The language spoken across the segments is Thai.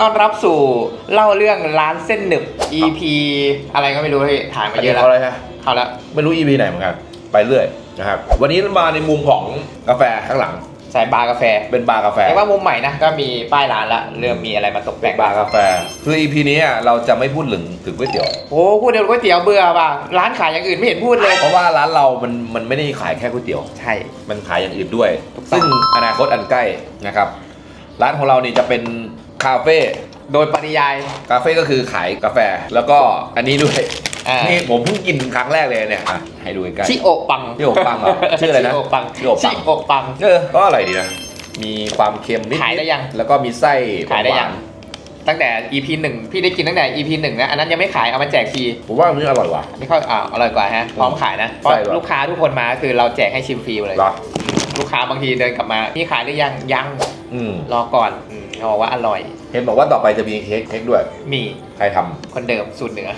ต้อนรับสู่เล่าเรื่องร้านเส้นหนึบ EP อะไรก็ไม่รู้พี่ถ่ายมาอันเยนี้อะแล้วเขาอะไรฮะเอาละไม่รู้ EP ไหนเหมือนกันไปเรื่อยนะครับวันนี้มาในมุมของกาแฟข้างหลังใส่บาร์กาแฟเป็นบาร์กาแฟเรียกว่ามุมใหม่นะก็มีป้ายร้านละเริ่มมีอะไรมาตกแต่งบาร์กาแฟ คือ EP นี้อะเราจะไม่พูดถึงถึงก๋วยเตี๋ยวโอ้พูดเดี๋ยวก๋วยเตี๋ยวเบื่อป่ะร้านขายอย่างอื่นไม่เห็นพูดเลยเพราะว่าร้านเรา มันมันไม่ได้ขายแค่ก๋วยเตี๋ยวใช่มันขายอย่างอื่นด้วยถูกต้องซึ่งอนาคตอันใกล้นะครับร้านของเรานี่จะเป็น คาเฟ่โดยปริยาย คาเฟ่ก็คือขายกาแฟแล้วก็อันนี้ด้วยอ่านี่ผมเพิ่งกินครั้งแรกเลยเนี่ยอะให้ดูใกล้ชิโอะปังชิโอะปังเหรอชื่ออะไรนะชิโปังชิโอะปัง ชิโอะปังๆเออก็อร่อยดีนะ มีความเค็มนิดๆขายได้ยัง แล้วก็มีไส้ขายได้ยัง หวานตั้งแต่ EP หนึ่งพี่ได้กินตั้งแต่ EP หนึ่งนะ อันนั้นยังไม่ขายเอามาแจกฟรีผมว่าอันนี้อร่อยว่ะ อันนี่เขาอ่าอร่อยกว่าฮะ พร้อมขายนะเพราะใช่ครับ ลูกค้าทุกคนมาคือเราแจกให้ชิมฟรีเลย เหรอลูกค้าบางทีเดินกลับมาพี่ขายหรือยัง ยัง อืม รอก่อน อืมเขาบอกว่าอร่อย เห็นบอกว่าต่อไปจะมีเค้กเค้กด้วย มีใครทำคนเดิมสูตรเหนือ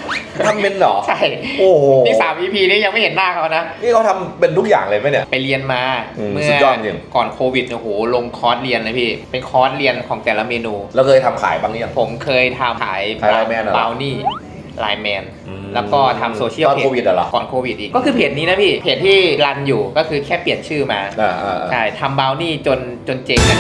ทำเป็นเหรอ ใช่ โอ้โห นี่สาม EP นี่ยังไม่เห็นหน้าเขานะ นี่เขาทำเป็นทุกอย่างเลยไหมเนี่ย ไปเรียนมาอืมเมื่สุดยอดจริง ก่อนโควิดโอ้โหลงคอร์สเรียนเลยพี่ เป็นคอร์สเรียนของแต่ละเมนูเราเคยทำขายบ้างหรือยัง ผมเคยทำขายขายไลน์แมนเหรอบราวนี่ ไลน์แมนอืมแล้วก็ทำโซเชียลตอนเพจโควิดอะเหรอ ก่อนโควิดอีก ก็คือเพจนี้นะพี่เพจที่รันอยู่ก็คือแค่เปลี่ยนชื่อมาอ่าอ่าอ่าใช่ทำบราวนี่จนจนเจ๊งอะ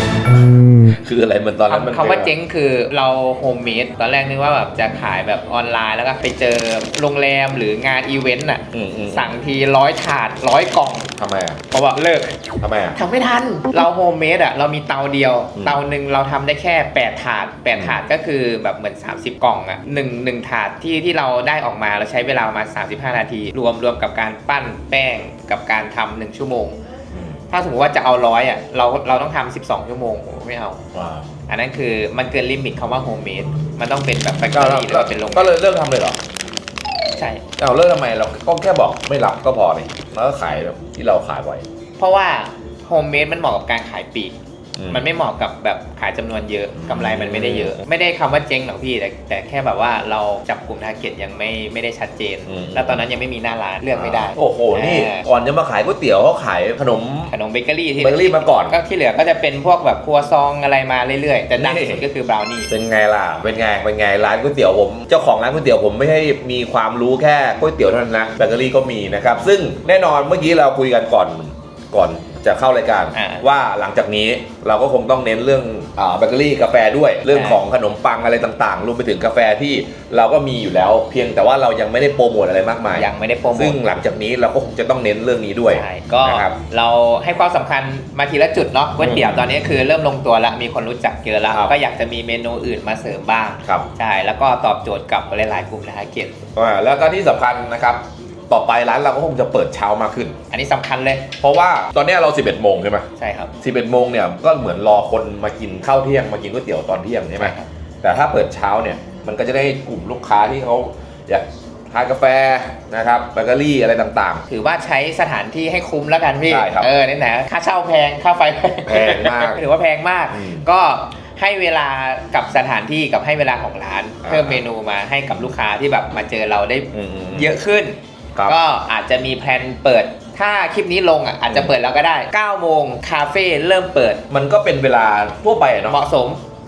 คืออะไรเหมือนตอนนั้นมันคำคำว่าเจ๊งคือเราโฮมเมดตอนแรกนึกว่าแบบจะขายแบบออนไลน์แล้วก็ไปเจอโรงแรมหรืองานอีเวนต์อะ อืมอืมสั่งทีร้อยถาดร้อยกล่องทำไมอะเพราะว่าเลิกทำไมอะ ทำไม่ทัน เราโฮมเมดอะ เรามีเตาเดียว อืม เตาหนึ่งเราทำได้แค่ 8 ถาด 8 ถาดก็คือแบบเหมือน 30 กล่องอะหนึ่งหนึ่งถาดที่ที่เราได้ออกมาเราใช้เวลาประมาณ35 นาที รวมรวมกับการปั้นแป้งกับการทำหนึ่งชั่วโมงอืมถ้าสมมติว่าจะเอาร้อยอะเราเราต้องทำ12 ชั่วโมงโอ้ไม่เอา ว้าวอันนั้นคือมันเกินลิมิตคำว่าโฮมเมดมันต้องเป็นแบบแฟคทก็อรี่หรือว่าเป็นโรงงานก็เลยเลิกทำเลยเหรอใช่ เอาเลิกทำไมเราก็แค่บอกไม่รับก็พอนี่แล้วก็ขายแบบที่เราขายไว้เพราะว่าโฮมเมดมันเหมาะกับการขายปลีกอื มันไม่เหมาะกับแบบขายจำนวนเยอะกำไรมันไม่ได้เยอะ ไม่ได้คำว่าเจ๊งหรอกพี่แต่แต่แค่แบบว่าเราจับกลุ่มทาร์เก็ตยังไม่ไม่ได้ชัดเจน แล้วตอนนั้นยังไม่มีหน้าร้านเลือกไม่ได้ โอ้โหนี่อ่าก่อนจะมาขายก๋วยเตี๋ยวเขาขายขนมขนมเบเกอรี่ที่เบเกอรี่มาก่อนก็ที่เหลือก็จะเป็นพวกแบบครัวซองอะไรมาเรื่อยๆ แต่ดังนี่สุดก็คือบราวนี่เป็นไงล่ะเป็นไงเป็นไงร้านก๋วยเตี๋ยวผมเจ้าของร้านก๋วยเตี๋ยวผมไม่ให้มีความรู้แค่ก๋วยเตี๋ยวเท่านั้นนะเบเกอรี่ก็มีนะครับซึ่งแน่นอนเมื่อกี้เราคุยกันก่อนก่อน จะเข้ารายการอ่าว่าหลังจากนี้เราก็คงต้องเน้นเรื่องอ่าเบเกอรี่กาแฟด้วยเรื่องอ่าของขนมปังอะไรต่างๆรวมไปถึงกาแฟที่เราก็มีอยู่แล้ว เพียงแต่ว่าเรายังไม่ได้โปรโมทอะไรมากมายยังไม่ได้โปรโมซึ่ทงหลังจากนี้เราก็คงจะต้องเน้นเรื่องนี้ด้วยใช่ก็นะครับ เราให้ความสำคัญมาทีละจุดเนาะก๋วยเตี๋ยวตอนนี้คือเริ่มลงตัวแล้วมีคนรู้จักเยอะแล้วครับ ก็อยากจะมีเมนูอื่นมาเสริมบ้าง ครับ ใช่ แล้วก็ตอบโจทย์กับหลายๆกลุ่มทาร์เก็ตอ่าแล้วก็ที่สำคัญนะครับ ต่อไปร้านเราก็คงจะเปิดเช้ามากขึ้น อันนี้สำคัญเลย เพราะว่าตอนเนี้ยเรา 11 โมงใช่ไหมใช่ครับ 11 โมงเนี่ยก็เหมือนรอคนมากินข้าวเที่ยงมากินก๋วยเตี๋ยวตอนเที่ยงใช่ไหมครับ แต่ถ้าเปิดเช้าเนี่ยมันก็จะได้กลุ่มลูกค้าที่เขาอยากทานกาแฟนะครับเบเกอรี่อะไรต่าง ถือว่าใช้สถานที่ให้คุ้มแล้วกันพี่ใช่ครับเออไหนๆค่าเช่าแพงค่าไฟแพงมากถือว่าแพงมาก อืมก็ให้เวลากับสถานที่กับให้เวลาของร้าน อ่า เพิ่มเมนูมาให้กับลูกค้าที่แบบมาเจอเราได้ๆอืมๆ เยอะขึ้น ครับ ก็อาจจะมีแพลนเปิด ถ้าคลิปนี้ลงอะอาจจะเปิดแล้วก็ได้9โมงคาเฟ่เริ่มเปิดมันก็เป็นเวลาทั่วไปอะเนาะ เหมาะสม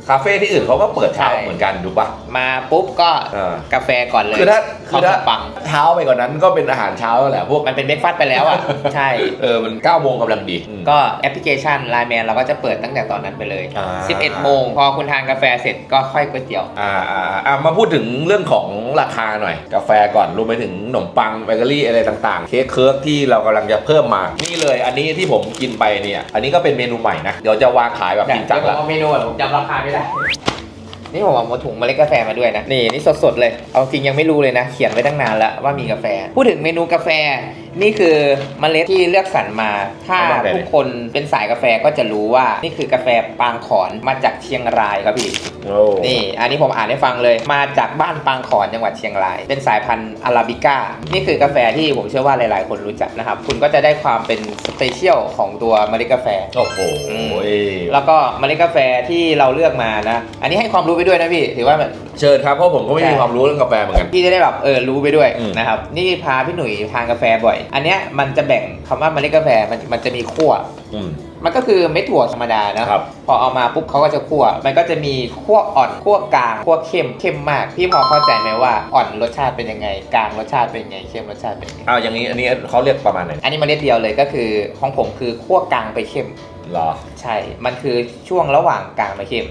คาเฟ่ที่อื่นเขาก็เปิดเช้าใช่เหมือนกันถูกปะ มาปุ๊บก็เออ กาแฟก่อนเลยคือถ้าคืข้าอวถ้าปังเช้าไปกว่านนั้นก็เป็นอาหารเช้าแล้วแหละพวกมันเป็นเบรกฟาสต์ไปแล้วอะ ใช่ เออมัน9โมงกำลังดีอืม ก็แอปพลิเคชัน Line Man เราก็จะเปิดตั้งแต่ตอนนั้นไปเลย อ่า 11 โมง พอคุณทานกาแฟเสร็จก็ค่อยก๋วยเตี๋ยว อ่าอ่าอ่ามาพูดถึงเรื่องของราคาหน่อย กาแฟก่อนรวมไปถึงขนมปังเบเกอรี่อะไรต่างๆ เค้กเคิร์กที่เรากำลังจะเพิ่มมา นี่เลย อันนี้ที่ผมกินไปเนี่ย อันนี้ก็เป็นเมนูใหม่นะ เดี๋ยวจะวางขายแบบจริงจังเดี๋ยวผมละเอาเมนูก่อนผมจำราคาไม่ได้นี่ผมเอาถุงเมล็ดกาแฟมาด้วยนะ นี่นี่สดๆเลย เอาจริงยังไม่รู้เลยนะ เขียนไว้ตั้งนานแล้วว่ามีกาแฟ พูดถึงเมนูกาแฟ นี่คือเมล็ดที่เลือกสรรมา ถ้าเอามาแบบไหนทุกคนเป็นสายกาแฟก็จะรู้ว่า นี่คือกาแฟปางขอนมาจากเชียงรายครับพี่โอ้นี่ อันนี้ผมอ่านให้ฟังเลย มาจากบ้านปางขอนจังหวัดเชียงราย เป็นสายพันธุ์อาราบิก้า นี่คือกาแฟที่ผมเชื่อว่าหลาย ๆ คนรู้จักนะครับ คุณก็จะได้ความเป็นสเปเชียลของตัวเมล็ดกาแฟ โอ้โหอืมเอ้ยแล้วก็เมล็ดกาแฟที่เราเลือกมานะ อันนี้ให้ความรู้ไปด้วยนะพี่ ถือว่าแบบ เชิญครับเพราะผมก็ไม่มีใช่ความรู้เรื่องกาแฟเหมือนกัน พี่จะได้แบบเออรู้ไปด้วยอืม นะครับ นี่พาพี่หนุ่ยทานกาแฟบ่อย อันเนี้ยมันจะแบ่งคำว่าเมล็ดกาแฟมันมันจะมีขั้ว อืม มันก็คือเม็ดถั่วธรรมดานะครับ พอเอามาปุ๊บเขาก็จะคั่ว มันก็จะมีคั่วอ่อนคั่วกลางคั่วเข้มเข้มมาก พี่พอเข้าใจไหมว่าอ่อนรสชาติเป็นยังไง กลางรสชาติเป็นยังไงเข้มรสชาติเป็นยังไง อ้าวอย่างนี้อันนี้เขาเรียกประมาณไหนอันนี้เมล็ดเดียวเลยก็คือของผมคือคั่วกลางไปเข้ม เหรอ ใช่ มันคือช่วงระหว่างกลางไปเข้ม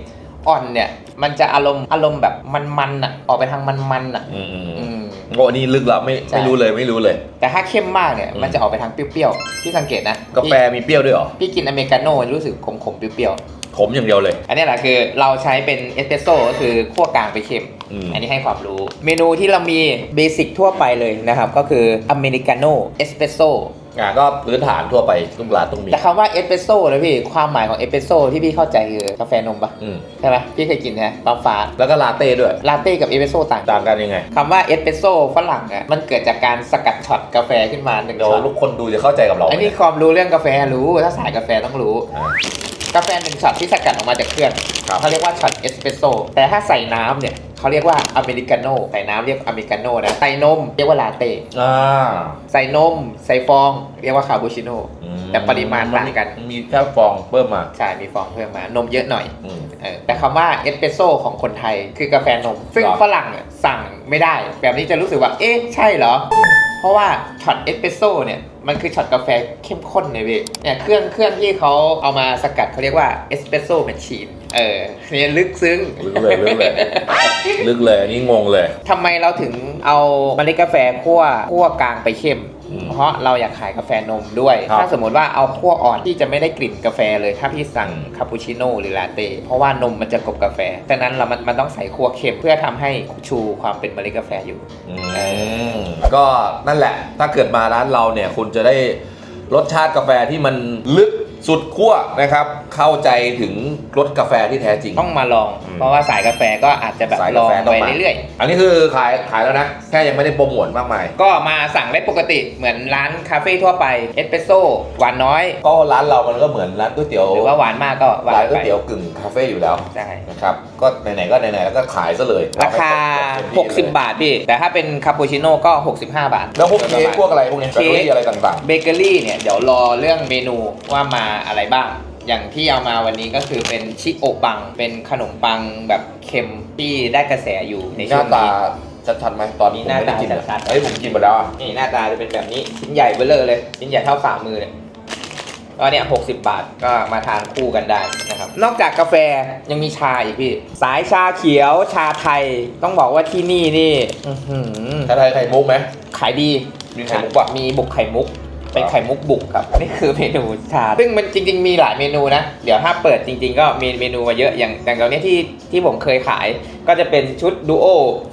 อ่อนเนี่ย มันจะอารมณ์อารมณ์แบบมันๆอะออกไปทางมันๆอะอืมอืมอืมโอ้อันนี้ลึกแล้วไม่ใช่ ไม่รู้เลยไม่รู้เลย แต่ถ้าเข้มมากเนี่ยอืมมันจะออกไปทางเปรี้ยวๆพี่สังเกตนะกาแฟมีเปรี้ยวด้วยเหรอ พี่กินอเมริกาโน่รู้สึกขมๆเปรี้ยวขมอย่างเดียวเลย ๆอันนี้แหละคือเราใช้เป็นเอสเปรสโซ่ก็คือคั่วกลางไปเข้ม อืม อันนี้ให้ความรู้ เมนูที่เรามีเบสิกทั่วไปเลยนะครับ ก็คืออเมริกาโน่เอสเปรสโซ่ อ่าก็พื้นฐานทั่วไปทุกร้านต้องมี แต่คำว่าเอสเปรสโซ่นะพี่ความหมายของเอสเปรสโซ่ที่พี่เข้าใจคือกาแฟนมปะอืม ใช่ไหมพี่เคยกินนะฟ้าฟ้าแล้วก็ลาเต้ด้วย ลาเต้กับเอสเปรสโซ่ต่างกันต่างกันยังไง คำว่าเอสเปรสโซ่ฝรั่งอะมันเกิดจากการสกัดช็อตกาแฟขึ้นมาหนึ่งเดี๋ยวช็อตลูกคนดูจะเข้าใจกับเราไหมอันนี้ความรู้เรื่องกาแฟรู้ถ้าสายกาแฟต้องรู้ อ่า กาแฟหนึ่งช็อตที่สกัดออกมาจากเครื่องครับเขาเรียกว่าช็อตเอสเปรสโซ่แต่ถ้าใส่น้ำเนี่ยเขาเรียกว่าอเมริกาโน่ใส่น้ำเรียกอเมริกาโน่นะใส่นมเรียกว่าลาเต้อ่าใส่นม ใส่ฟอง เรียกว่าคาปูชิโน่อืแต่ปริมาณต่างกันมีแค่ฟองเพิ่มมาใช่มีฟองเพิ่มมานมเยอะหน่อย อืม เออแต่คำว่าเอสเปรสโซ่ของคนไทยคือกาแฟนม ซึ่งครับฝรั่งเนี่ยสั่งไม่ได้ แบบนี้จะรู้สึกว่า เอ๊ะ ใช่เหรอ เพราะว่าช็อตเอสเปรสโซ่เนี่ย มันคือช็อตกาแฟเข้มข้นเลยพี่เนี่ยเครื่องเครื่องที่เขาเอามาสกัดเขาเรียกว่าเอสเปรสโซ่แมชชีนเออเนี่ยลึกซึ้ง ลึกเลยลึกเลยลึกเลยอันนี้งงเลยทำไมเราถึงเอาเมล็ดกาแฟคั่วคั่วกลางไปเข้มอืม เพราะเราอยากขายกาแฟนมด้วย ครับถ้าสมมติว่าเอาคั่วอ่อนที่จะไม่ได้กลิ่นกาแฟเลย ถ้าพี่สั่งอืมคาปูชิโน่หรือลาเต้เพราะว่านมมันจะกลบกาแฟดังนั้นเรามันมันต้องใส่คั่วเค็มเพื่อทำให้ชูความเป็นเมล็ดกาแฟอยู่ อืมก็นั่นแหละ ถ้าเกิดมาร้านเราเนี่ย คุณจะได้รสชาติกาแฟที่มันลึก สุดขั้วนะครับ เข้าใจถึงรสกาแฟที่แท้จริง ต้องมาลองอืมเพราะว่าสายกาแฟก็อาจจะแบบสายลกาองแฟต้ไปองมา เรื่อยอันนี้คือขายขายแล้วนะ แค่ยังไม่ได้โปรโมทมากมาย ๆ ก็มาสั่งได้ปกติเหมือนร้านคาเฟ่ทั่วไปเอสเปรสโซ่หวานน้อย ก็ร้านเรามันก็เหมือนร้านก๋วยเตี๋ยวหรือว่าหวานมากก็หวาร้านนก๋วยไปเตี๋ยวกึ่งคาเฟ่อยู่แล้วใช่นะครับก็ไหนๆก็ไหนๆแล้วก็ขายซะเลยราคา 60 บาทพี่ แต่ถ้าเป็นคาปูชิโน่ก็ 65 บาทแล้วพวกเค้กพวกอะไรพวกนี้เบเกอรี่อะไรต่าง เบเกอรี่เนี่ย เดี๋ยวรอเรื่องเมนูว่ามาอะไรบ้าง อย่างที่เอามาวันนี้ก็คือเป็นชิโอะปัง เป็นขนมปังแบบเค็มที่ได้กระแสอยู่ในๆหช่น้าวงตานี้ ชัดๆไหมตอนนี้หน้าไม่ได้ตากินชัดๆเอ้ยผมกินไปแล้วอะนี่หน้าตาจะเป็นแบบนี้ชิ้นใหญ่เบ้อเลอเลยชิ้นใหญ่เท่าฝ่ามือเลยก็เนี่ย60 บาทก็มาทานคู่กันได้นะครับ นอกจากกาแฟยังมีชาอีกพี่ สายชาเขียวชาไทยต้องบอกว่าที่นี่นี่อื้อหือถ้าไทยไข่มุกไหมขายดีมีไข่มุกปะมีบุกไข่มุก เป็นไข่มุกบุกครับ นี่คือเมนูชา ซึ่งมันจริง ๆ มีหลายเมนูนะ เดี๋ยวถ้าเปิดจริง ๆ ก็มีเมนูมาเยอะอย่างอย่างตอนนี้ที่ที่ผมเคยขายก็จะเป็นชุดดูโอ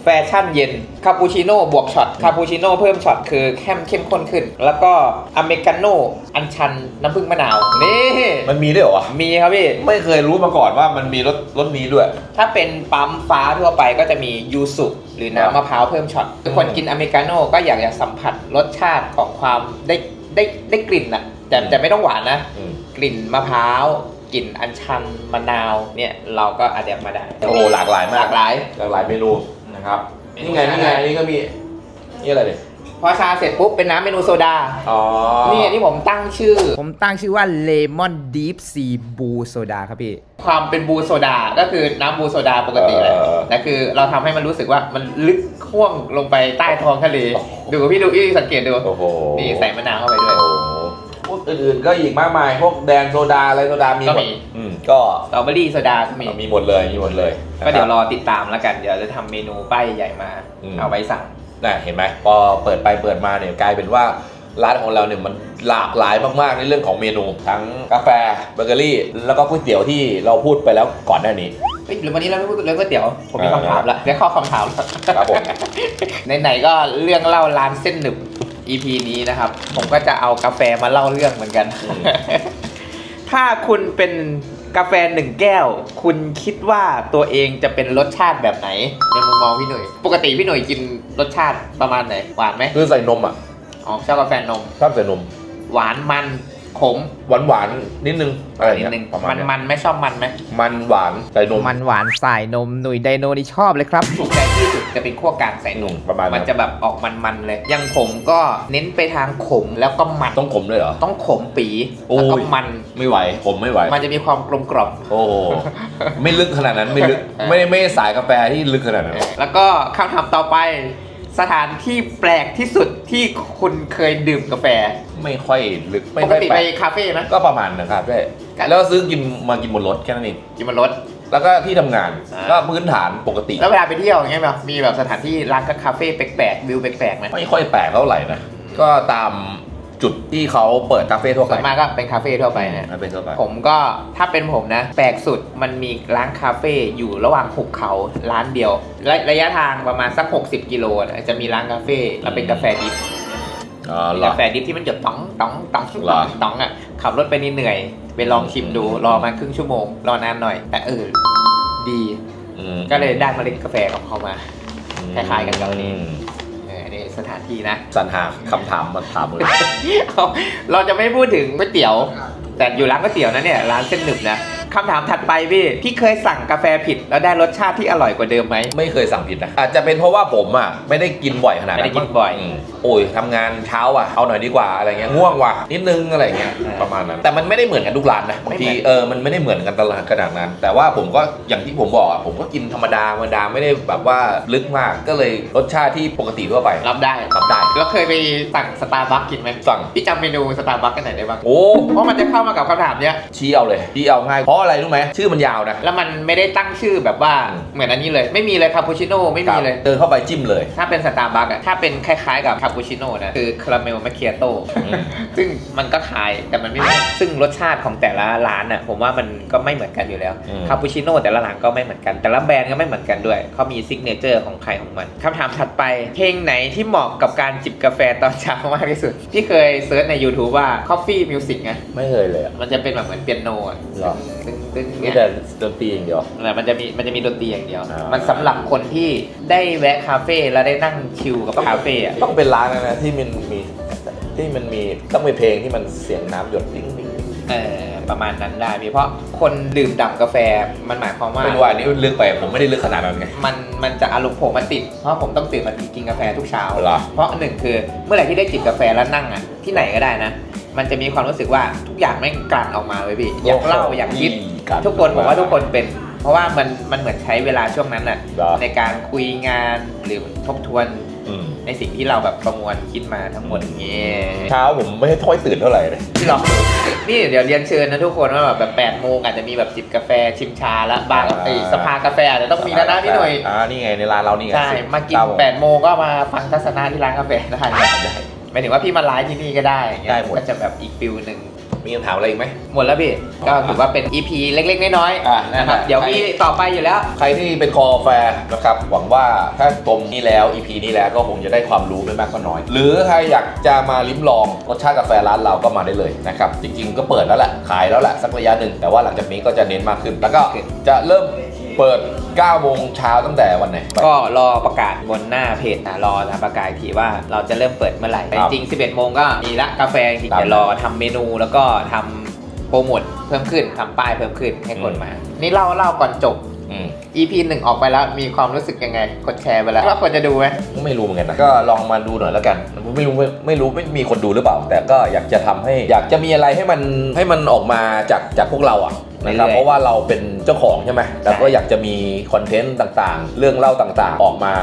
แฟชั่นเย็นคาปูชิโน่บวกช็อตคาปูชิโน่เพิ่มช็อตคือเข้มเข้มข้นขึ้น แล้วก็อเมริกาโน่อันชันน้ำผึ้งมะนาว นี่มันมีด้วยเหรอวะมีครับพี่ ไม่เคยรู้มาก่อนว่ามันมีรสรสนี้ด้วย ถ้าเป็นปั๊มฟ้าทั่วไปก็จะมียูสุหรือครับน้ำมะพร้าวเพิ่มช็อตคือคนกินอเมริกาโน่ก็อยากจะสัมผัสรสชาติของความได้ได้ได้กลิ่นอะแต่แต่ไม่ต้องหวานนะอืมกลิ่นมะพร้าว กลิ่นอัญชันมะนาวเนี่ยเราก็อาจจะมาได้โอ้โหหลากหลายหมากลากหลายหลากหลายเมนูนะครับเมนูนี่ไงชานี่ไงนี่ก็มีนี่อะไรเนี่ยพอชาเสร็จปุ๊บเป็นน้ำเมนูโซดา อ๋อ นี่ที่ผมตั้งชื่อ ผมตั้งชื่อว่าเลมอนดีฟซีบูโซดาครับพี่ ความเป็นบูโซดา ก็คือน้ำบูโซดาปกติแหละแต่คือเราทำให้มันรู้สึกว่ามันลึกข่วงลงไปใต้ท้องทะเล ดูพี่ดูพี่สังเกตดูโอ้โหนี่ใส่มะนาวเข้าไปด้วยโอ้โหพวกอื่นๆก็อีกมากมาย พวกแดงโซดาอะไรโซดามีหก็มดมีอืมก็สตรอเบอรี่โซดาก็มี มีหมดเลยมีหมดเลยก็เดี๋ยวนะครบอติดตามแล้วกัน เดี๋ยวจะทำเมนูป้ายใหญ่มา อืม เอาไว้สั่ง น่ะเห็นไหมพอเปิดไปเปิดมาเนี่ยกลายเป็นว่าร้านของเราเนี่ยมันหลากหลายมากๆในเรื่องของเมนู ทั้งกาแฟเบเกอรี่ แล้วก็ก๋วยเตี๋ยวที่เราพูดไปแล้วก่อนหน้านี้ เฮ้ยหรือวันนี้เราไม่พูดเรื่องก๋วยเตี๋ยว ผมมีเออ คำถามละเดี๋ยวเข้าคำถามครับผม ไหนๆก็เรื่องเล่าร้านเส้นหนึบ EP นี้นะครับ ผมก็จะเอากาแฟมาเล่าเรื่องเหมือนกัน ถ้าคุณเป็นกาแฟหนึ่งแก้ว คุณคิดว่าตัวเองจะเป็นรสชาติแบบไหน ในมุมมองพี่หนุ่ย ปกติพี่หนุ่ยกินรสชาติประมาณไหน หวานไหมคือใส่นมอะ อ๋อชอบกาแฟนม ชอบใส่นม หวานมัน ขม หวานหวานๆนิดนึงอะไรอย่างนิดเงี้ยนึงประมามัณนเนี้ยมันไม่ชอบมันไหมมันหวานใส่นม มันหวานใส่นมหนุ่ยไดโนนี่ชอบเลยครับ ถูกใจที่สุดจะเป็นขั้วกลางใส่นมประมาณมันั้นนจะแบบออกมันๆเลยอยังผมก็เน้นไปทางขมแล้วก็มันต้องขมด้วยเหรอ ต้องขมปีโอ้ย แล้วก็มัน ไม่ไหวผมไม่ไหว มันจะมีความกลมกล่อม โอ้โหไม่ลึกขนาดนั้นไม่ลึกเออไม่ได้ไม่ได้สายกาแฟที่ลึกขนาดนั้น แล้วก็คำถามต่อไป สถานที่แปลกที่สุดที่คุณเคยดื่มกาแฟไม่ค่อยลึกไม่ปกค่อยติแปไปลกคาเฟ่ไหม ก็ประมาณนะครับใช่แล้วก็ซื้อกินมากินบนรถแค่นั้นเองกินบนรถ แล้วก็ที่ทำงานอ่า ก็พื้นฐานปกติ แล้วเวลาไปเที่ยวอย่างเงี้ยแบบมีแบบสถานที่ร้านคาเฟ่แปลกๆวิวแปลกๆไหมไม่ค่อยแปลกเท่าไหร่นะ ก็ตาม จุดที่เขาเปิดคาเฟ่ทั่วไปส่วนมากก็เป็นคาเฟ่ทั่วไปเนี่ย คาเฟ่ทั่วไปผมก็ถ้าเป็นผมนะ แปลกสุดมันมีร้านคาเฟ่อยู่ระหว่างหุบเขาร้านเดียวระระยะทางประมาณสัก 60 กิโลนะจะมีร้านคาเฟ่แล้วเป็นกาแฟดิบอ๋อเหรอกาแฟดิบที่มันหยดต้องต้องต้องเหรอต้องอะขับรถไปนี่เหนื่อยไปลองชิมดูรอมาครึ่งชั่วโมง รอนานหน่อย แต่เออดี อืมก็เลยได้เมล็ดกาแฟของเขามา คล้ายๆกันกับอันนี้ อืมเออนี่ สถานที่นะสรรหาคำถามมาถามเลย เอาเราจะไม่พูดถึงก๋วยเตี๋ยว แต่อยู่ร้านก๋วยเตี๋ยวนะเนี่ยร้านเส้นหนึบนะ คำถามถัดไปพี่ พี่เคยสั่งกาแฟผิดแล้วได้รสชาติที่อร่อยกว่าเดิมไหม ไม่เคยสั่งผิดนะอาจจะเป็นเพราะว่าผมอะไม่ได้กินบ่อยขนาดนั้นไม่ได้กินบ่อย มโอ้ยทำงานเช้าอะเอาหน่อยดีกว่าอะไรเงี้ยง่วงว่ะนิดนึงอะไรเงี้ยอ่าประมาณนั้น แต่มันไม่ได้เหมือนกันทุกร้านนะบางทีไม่เหมือน เออมันไม่ได้เหมือนกันตลาดขนาดนั้น แต่ว่าผมก็อย่างที่ผมบอกอะผมก็กินธรรมดาธรรมดาไม่ได้แบบว่าลึกมากก็เลยรสชาติที่ปกติทั่วไปรับได้ รับได้ แล้วเคยไปสั่งสตาร์บัคกินไหมสั่ง พี่จำเมนูสตาร์บัคกันไหนได้บ้างโอ้ เพราะมันจะเข้ามากับคำถามเนี้ยชี้เอาเลยชี้เอาง่ายเพราะอะไรรู้ไหมชื่อมันยาวนะ แล้วมันไม่ได้ตั้งชื่อแบบว่าอืม เหมือนอันนี้เลย ไม่มีเลยคาปูชิโน่ไม่มีเลย เดินเข้าไปจิ้มเลย ถ้าเป็นสตาร์บัคอะถ้าเป็นคล้ายๆกับคาปูชิโน่นะคือคาราเมลแมคเคียโต้อืม ซึ่งมันก็คล้ายแต่มันไม่เหมือนซึ่งรสชาติของแต่ละร้านอะผมว่ามันก็ไม่เหมือนกันอยู่แล้วอืม คาปูชิโน่แต่ละร้านก็ไม่เหมือนกัน แต่ละแบรนด์ก็ไม่เหมือนกันด้วยเขามีซิกเนเจอร์ของใครของมันคำถามถัดไป เพลงไหนที่เหมาะกับการจิบกาแฟตอนเช้ามากที่สุดพี่เคยเซิร์ชใน YouTube ว่า Coffee Music ไงไม่เคยเลยอะมันจะเป็นแบบเหมือนเปียโนอะเหรอตึ้งตึ้งตึ้งมีเนี่ยแต่ดนตรีอย่างเดียว แต่มันจะมีมันจะมีดนตรีอย่างเดียว อ่ามั มันสำหรับคนที่ได้แวะคาเฟ่แล้วได้นั่งชิลกับคาเฟ่อะต้องเป็นร้านนะนะที่มันมีที่มันมีต้องมีเพลงที่มันเสียงน้ำหยดดิ้งดิ้งดิ้งเออประมาณนั้นได้พี่เพราะคนดื่มด่ำกาแฟมันหมายความว่า ไม่รู้ว่าอันนี้ลึกไปผมไม่ได้ลึกขนาดนั้นไง มันมันจะอารมณ์ผมมันติด เพราะผมต้องตื่นมากินกาแฟทุกเช้า เหรอ เพราะหนึ่งคือเมื่อไหร่ที่ได้จิบกาแฟแล้วนั่งอะที่ไหนก็ได้นะ มันจะมีความรู้สึกว่าทุกอย่างแม่งกลั่นออกมาเว้ยพี่อยากเล่าอยากคิดการทุกคนผมว่าทุกคนเป็น เพราะว่ามันมันเหมือนใช้เวลาช่วงนั้นน่ะเหรอ ในการคุยงานหรือทบทวนอืมในสิ่งที่เราแบบประมวลคิดมาทั้งหมดอย่างเงี้ยเช้าผมไม่ค่อยตื่นเท่าไหร่เลยที่ลองดูนี่เดี๋ยวเรียนเชิญนะทุกคนว่าแบบแบบแปดโมงอาจจะมีแบบจิบกาแฟชิมชาแล้วบางอ่าไอ้สภากาแฟอาจจะต้องมีแล้วนะพี่หน่อย อ่านี่ไงในร้านเรานี่ไงใช่สิบมากินเโงแปดโมงก็มาฟังทัศนะที่ร้านกาแฟได้ได้ หมายถึงว่าพี่มาไลฟ์ที่นี่ก็ได้อย่างเงี้ยได้หมด ก็จะแบบอีกฟิลหนึ่ง มีคำถามอะไรอีกไหม หมดแล้วพี่ ก็ถือว่าเป็น EP เล็กๆ น้อยอะๆนะครับ ได้ เดี๋ยวมีต่อไปอยู่แล้ว ใครที่เป็นคอแฟร์นะครับ หวังว่าถ้าชมนี่แล้ว EP นี้แล้วก็คงจะได้ความรู้ไม่มากก็น้อย หรือใครอยากจะมาลิ้มลองรสชาติกาแฟร้านเราก็มาได้เลยนะครับ จริง ๆ ก็เปิดแล้วแหละขายแล้วแหละสักระยะหนึ่งแต่ว่าหลังจากนี้ก็จะเน้นมากขึ้น แล้วก็จะเริ่ม เปิด9โมงเช้าตั้งแต่วันไหน ก็รอประกาศบนหน้าเพจนะรอนะประกาศอีกทีว่าเราจะเริ่มเปิดเมื่อไหร่แต่ครับจริงๆ11 โมงก็มีละกาแฟจริงครับๆจะรอทำเมนูแล้วก็ทำโปรโมทเพิ่มขึ้นทำป้ายเพิ่มขึ้นให้คนอืมมา นี่เล่าเล่าก่อนจบ อืม EP หนึ่งออกไปแล้วมีความรู้สึกยังไงกดแชร์ไปแล้วว่าควรจะดูไหม ไม่รู้เหมือนกันนะ ก็ลองมาดูหน่อยแล้วกัน ไม่รู้ไม่ไม่รู้ไม่มีคนดูหรือเปล่า แต่ก็อยากจะทำให้ อยากจะมีอะไรให้มันให้มันออกมาจากจากพวกเราอะ นะครับเรื่อยๆเพราะว่าเราเป็นเจ้าของใช่ไหมแต่ก็อยากจะมีคอนเทนต์ต่างๆ เรื่องเล่าต่างๆ ออกมา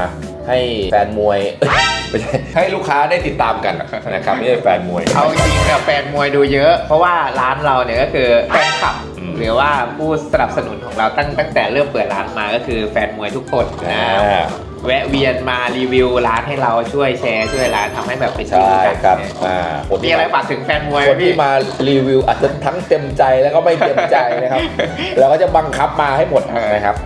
ให้แฟนมวยเอ้ยไม่ใช่ให้ลูกค้าได้ติดตามกันนะครับไม่ใช่แฟนมวยเอาจริงๆเนี่ยแฟนมวยดูเยอะ เพราะว่าร้านเราเนี่ยก็คือแฟนคลับอืมหรือว่าผู้สนับสนุนของเราตั้งตั้งแต่เริ่มเปิดร้านมาก็คือแฟนมวยทุกคนนะอ่า แวะเวียนมารีวิวร้านให้เราช่วยแชร์ช่วยร้านทำให้แบบไปซื้อใช่กันครับอ่าคนมีที่อะไรฝากถึงแฟนมวยไหคมนพี่ที่มารีวิวอาจจะทั้งเต็มใจแล้วก็ไม่เต็มใจนะครับ เราก็จะบังคับมาให้หมดนะครับ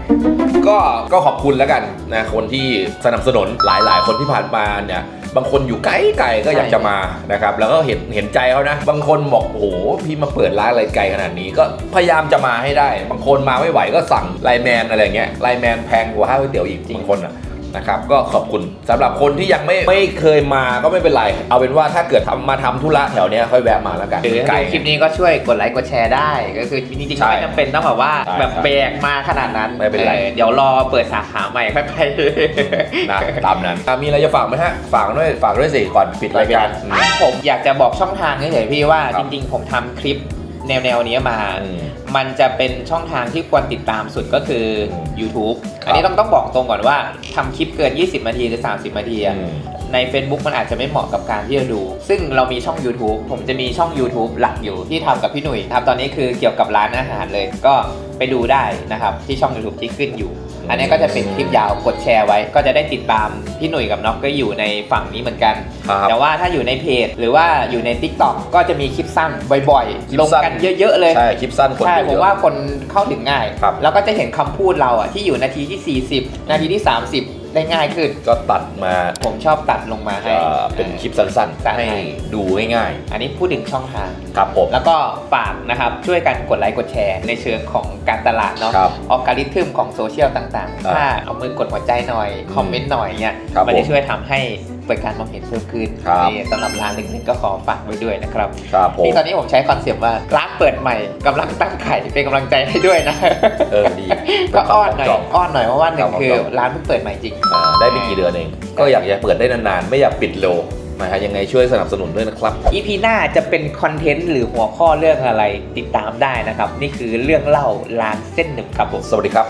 ก็ก็ขอบคุณแล้วกันนะคนที่สนับสนุนหลาย ๆ คนที่ผ่านมาเนี่ยบางคนอยู่ไกลๆก็อยากจะมานะครับแล้วก็เห็นเห็นใจเขานะ บางคนบอกโอ้โหพี่มาเปิดร้านอะไรไกลขนาดนี้ก็พยายามจะมาให้ได้ บางคนมาไม่ไหวก็สั่งไลน์แมนอะไรเงี้ยไลน์แมนแพงกว่าค่าก๋วยเตี๋ยวอีกบางคนอะ นะครับก็ขอบคุณสำหรับคนที่ยังไม่ไม่เคยมาก็ไม่เป็นไร เอาเป็นว่าถ้าเกิดทำมาทำธุระแถวเนี้ยค่อยแวะมาแล้วกันหรือไกลดูคลิปนี้ก็ช่วยกดไลค์กดแชร์ได้ ก็คือจริงๆใช่ไม่จำเป็นต้องแบบว่าใช่แบบแบกมาขนาดนั้นไม่เป็นไรออเดี๋ยวรอเปิดสาขาใหม่ค่อยไปนะตามนั้นอะมีอะไรจะฝากไหมฮะฝากด้วยฝากด้วยสิก่อนปิดรายการอืมผมอยากจะบอกช่องทางเฉยๆพี่ว่าครัจบริง ๆ ผมทำคลิปแนวๆนี้มาอื มมันจะเป็นช่องทางที่ควรติดตามสุดก็คืออืม YouTube ครับอันนี้ต้องต้องบอกตรงก่อนว่าทำคลิปเกิน 20นาทีหรือ 30นาทีอะอืม ใน Facebook มันอาจจะไม่เหมาะกับการที่จะดู ซึ่งเรามีช่อง YouTube ผมจะมีช่อง YouTube หลักอยู่ที่ทำกับพี่หนุ่ยครับตอนนี้คือเกี่ยวกับร้านอาหารเลย ก็ไปดูได้นะครับที่ช่อง YouTube ที่ขึ้นอยู่ อันนี้ก็จะเป็นคลิปยาวกดแชร์ไว้ ก็จะได้ติดตามพี่หนุ่ยกับน็อกก็อยู่ในฝั่งนี้เหมือนกัน ครับแต่ว่าถ้าอยู่ในเพจหรือว่าอยู่ใน Tik t o k ก็จะมีคลิปสั้นบ่อยคลิๆปลงสั้น กันเยอะๆเลย ใช่คลิปสั้นคนใช่ดูผมเยอะว่าคนเข้าถึงง่าย ครับแล้วก็จะเห็นคำพูดเราอะที่อยู่นาทีที่ 40 นาทีที่ 30 ได้ง่ายขึ้น ก็ตัดมาผมชอบตัดลงมาให้เอ่อเป็นคลิปสั้นสั้นๆให้ ให้ดูง่ายอันนี้พูดถึงช่องทาง ๆครับผม แล้วก็ฝากนะครับช่วยกันกดไลค์กดแชร์ในเชิงของการตลาดเนาะครับออกการิทึมของโซเชียลต่างๆอ่าถ้าเอามือกดหัวใจหน่อย คอมเมนต์หน่อยเนี่ยครับมันจะผมช่วยทำให้เปิดการมองเห็นเพิ่มขึ้นครับนี่สำหรับร้านเล็กๆก็ขอฝากไว้ด้วยนะครับครับผมนี่ตอนนี้ผมใช้คอนเซปต์ว่าร้านเปิดใหม่กำลังตั้งไข่เป็นกำลังใจให้ด้วยนะเออดีก็อ้อนหน่อยจบอ้อนหน่อยเพราะว่าหนึ่งครับคือจบร้านเพิ่งเปิดใหม่จริงอ่าได้ไม่กี่เดือนเองก็อยากจะเปิดได้นานๆ ไม่อยากปิดเร็วนะฮะยังไงช่วยสนับสนุนด้วยนะครับ EP หน้าจะเป็นคอนเทนต์หรือหัวข้อเรื่องอะไรติดตามได้นะครับ นี่คือเรื่องเล่าร้านเส้นหนึ่งครับผมสวัสดีครับ